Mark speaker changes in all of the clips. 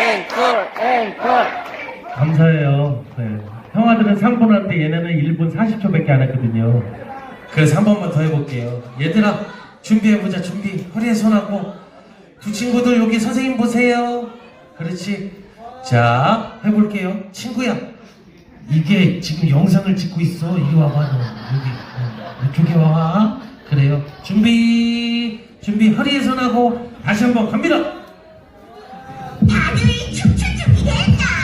Speaker 1: 앵콜, 앵콜.
Speaker 2: 감사해요. 네. 형아들은 3분 하는데 얘네는 1분 40초밖에 안 했거든요. 그래서 한 번만 더 해볼게요. 얘들아, 준비해보자, 준비. 허리에 손하고. 두 친구들 여기 선생님 보세요. 그렇지. 자, 해볼게요. 친구야. 이게 지금 영상을 찍고 있어. 이리 와봐, 너. 여기. 어, 이쪽에 와. 그래요. 준비. 준비. 허리에 손하고. 다시 한번 갑니다.
Speaker 3: 다들 춤출 준비 됐나?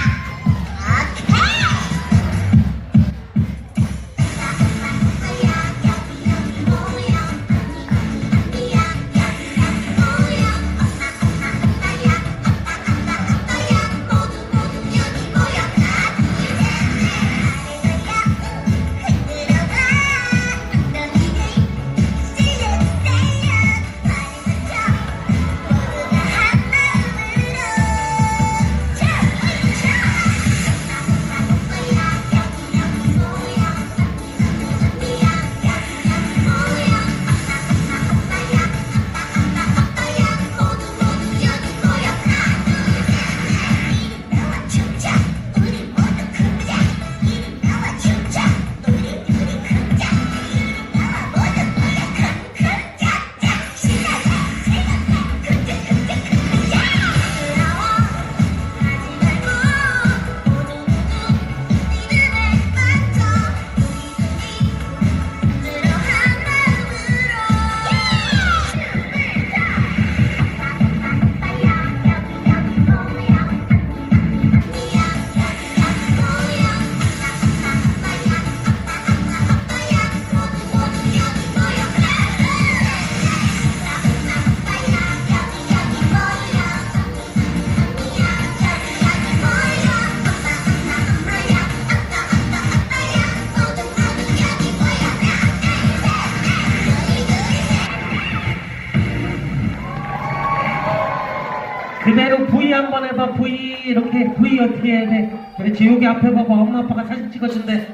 Speaker 2: 그대로 V 한번 해봐. V 이렇게 V 어떻게 해야 돼? 그렇지. 여기 앞에 봐봐. 엄마 아빠가 사진 찍어준대.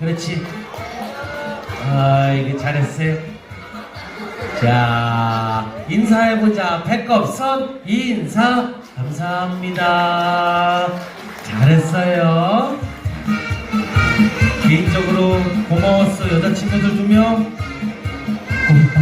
Speaker 2: 그렇지. 아 이게 잘했어요. 자 인사해보자. 백업선 인사. 감사합니다. 잘했어요. 개인적으로 고마웠어. 여자친구들 두명. 고맙았어